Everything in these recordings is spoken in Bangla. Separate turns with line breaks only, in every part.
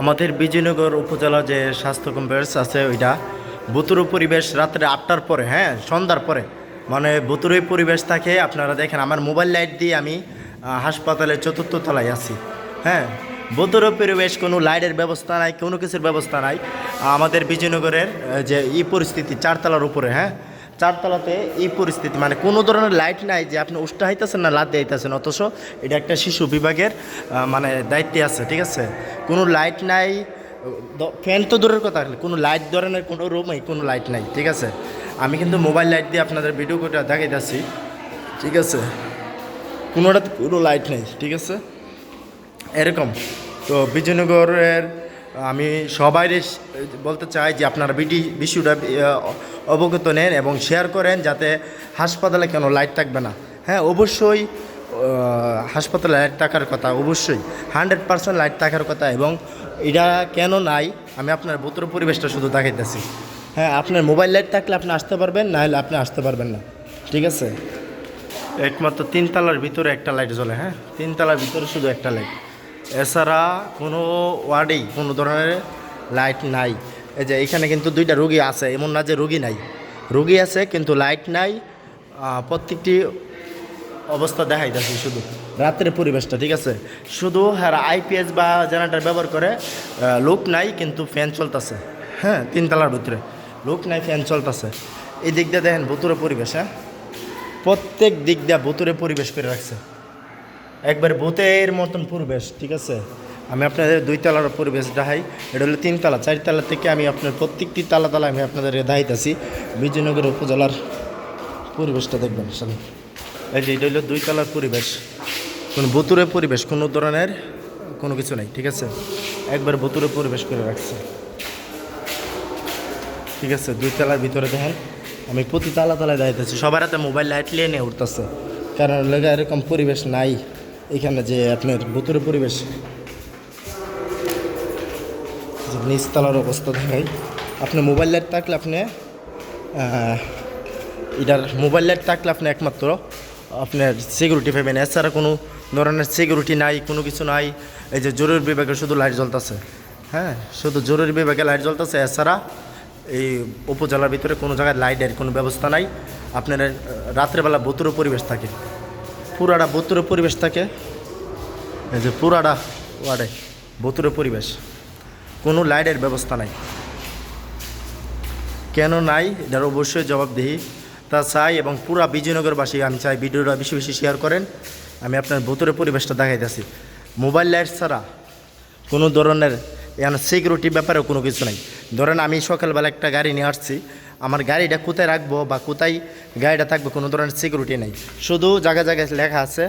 আমাদের বিজয়নগর উপজেলা যে স্বাস্থ্য কমপ্লেক্স আছে ওইটা বুতুরু পরিবেশ রাত্রে আটটার পরে হ্যাঁ সন্ধ্যার পরে। মানে বুতুরুই পরিবেশ থাকে, আপনারা দেখেন, আমার মোবাইল লাইট দিয়ে আমি হাসপাতালের চতুর্থ তলায় আছি। হ্যাঁ বুতুরু পরিবেশ কোনো লাইটের ব্যবস্থা নাই, কোনো কিছুর ব্যবস্থা নাই। আমাদের বিজয়নগরের যে ই পরিস্থিতি, চারতলার উপরে হ্যাঁ চারতলাতে এই পরিস্থিতি মানে কোনো ধরনের লাইট নাই যে আপনি উষ্টা হইতেছেন না লাদ দিতেছেন অথচ এটা একটা শিশু বিভাগের মানে দায়িত্বে আছে, ঠিক আছে? কোনো লাইট নাই ফ্যান তো দূরের কথা কোনো লাইট ধরনের কোনো রুমেই কোনো লাইট নাই, ঠিক আছে? আমি কিন্তু মোবাইল লাইট দিয়ে আপনাদের ভিডিও করে দেখাইতেছি, ঠিক আছে? কোনোটাতে কোনো লাইট নেই, ঠিক আছে? এরকম। তো বিজয়নগরের আমি সবাই বলতে চাই যে আপনারা বিটি বিষয়টা অবগত নেন এবং শেয়ার করেন যাতে হাসপাতালে কেন লাইট থাকবে না। হ্যাঁ অবশ্যই হাসপাতালে লাইট থাকার কথা, অবশ্যই। হান্ড্রেড পার্সেন্ট লাইট থাকার কথা এবং এটা কেন নাই, আমি আপনার বোতর পরিবেশটা শুধু দেখাইতেছি। হ্যাঁ আপনার মোবাইল লাইট থাকলে আপনি আসতে পারবেন না হলে আপনি আসতে পারবেন না। ঠিক আছে? একমাত্র তিনতলার ভিতরে একটা লাইট জ্বলে হ্যাঁ? তিনতলার ভিতরে শুধু একটা লাইট এছাড়া কোনো ওয়ার্ডেই কোনো ধরনের লাইট নাই। এই যে এখানে কিন্তু দুইটা রুগী আছে, এমন না যে রুগী নাই। রুগী আছে, কিন্তু লাইট নাই। প্রত্যেকটি অবস্থা দেখাই যাচ্ছে শুধু। রাত্রের পরিবেশটা, ঠিক আছে? শুধু হ্যাঁ আইপিএস বা জেনারেটার ব্যবহার করে লোক নাই, কিন্তু ফ্যান চলতেছে। হ্যাঁ তিনতলার ভিতরে। লোক নাই, ফ্যান চলতেছে। এই দিক দিয়ে দেখেন ভুতুরে পরিবেশ হ্যাঁ? প্রত্যেক দিক দিয়ে ভুতুরে পরিবেশ করে রাখছে। একবার ভূতের মতন পরিবেশ, ঠিক আছে? আমি আপনাদের দুই তলার পরিবেশ দেখাই। এটা হলো তিনতলা চারতলা থেকে আমি আপনার প্রত্যেকটি তালা তালা আমি আপনাদের দেখাইতেছি। বিজয়নগর উপজেলার পরিবেশটা দেখবেন, সামনে। এই যে এটা হলো দুই তলার পরিবেশ। কোনো ভুতুরে পরিবেশ, কোনো ধরনের কোনো কিছু নাই, ঠিক আছে? একবার ভুতুরে পরিবেশ করে রাখছে। ঠিক আছে, দুই তলার ভিতরে দেখেন আমি প্রতি তালা তালায় দাঁড়াইতেছি সবার হাতে মোবাইল লাইট নিয়ে নিয়ে উঠতেছে। কারণ লেগে এরকম পরিবেশ নাই। এখানে যে আপনার ভুতুরে পরিবেশ নিচতলার অবস্থা দেখাই। আপনি মোবাইল লাইট থাকলে আপনি এটার মোবাইল লাইট থাকলে আপনি একমাত্র আপনার সিকিউরিটি পাবেন। এছাড়া কোনো ধরনের সিকিউরিটি নাই, কোনো কিছু নাই। এই যে জরুরি বিভাগে শুধু লাইট জ্বলতেছে। হ্যাঁ শুধু জরুরি বিভাগে লাইট জ্বলতেছে। এছাড়া এই উপজেলার ভিতরে কোনো জায়গায় লাইটের কোনো ব্যবস্থা নাই। আপনার রাত্রেবেলা বতুর পরিবেশ থাকে। পুরাটা বতুর পরিবেশ থাকে। এই যে পুরাটা ওয়ার্ডে বতুর পরিবেশ। কোনো লাইটের ব্যবস্থা নাই। কেন নাই? এটার অবশ্যই জবাবদিহি। তা চাই এবং পুরা বিজয়নগরবাসী, আমি চাই ভিডিওটা বেশি বেশি শেয়ার করেন। আমি আপনার ভুতুরে পরিবেশটা দেখাইতেছি। মোবাইল লাইট ছাড়া কোনো ধরনের সিকিউরিটি ব্যাপারে কোনো কিছু নাই। ধরেন আমি সকালবেলা একটা গাড়ি নিয়ে আসছি আমার গাড়িটা কোথায় রাখব বা কোথায় গাড়িটা থাকবে কোনো ধরনের সিকিউরিটি নেই। শুধু জায়গায় জায়গায় লেখা আছে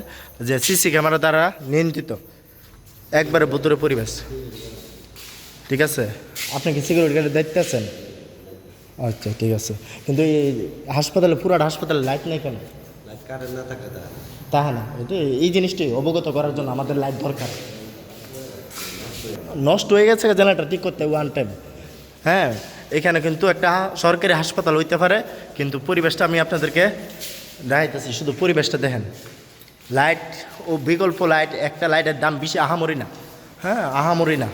যে সিসি ক্যামেরা দ্বারা নিয়ন্ত্রিত। একবারে ভুতুরে পরিবেশ। ঠিক আছে? আপনি কি সিকিউরিটি গার্ডের দায়িত্বে আছেন? আচ্ছা ঠিক আছে। কিন্তু এই হাসপাতালে পুরাটা হাসপাতালে লাইট নেই কেন?
লাইট কারেন্ট না থাকে
তাহা না এটা এই জিনিসটি অবগত করার জন্য আমাদের লাইট দরকার। নষ্ট হয়ে গেছে জেনারেটার ঠিক করতে ওয়ান টাইম হ্যাঁ এখানে কিন্তু একটা সরকারি হাসপাতাল হইতে পারে, কিন্তু পরিবেশটা আমি আপনাদেরকে দেখাইতেছি, শুধু পরিবেশটা দেখেন। লাইট ও বিকল্প লাইট একটা লাইটের দাম বেশি, আহামরি না। হ্যাঁ আহামরি না।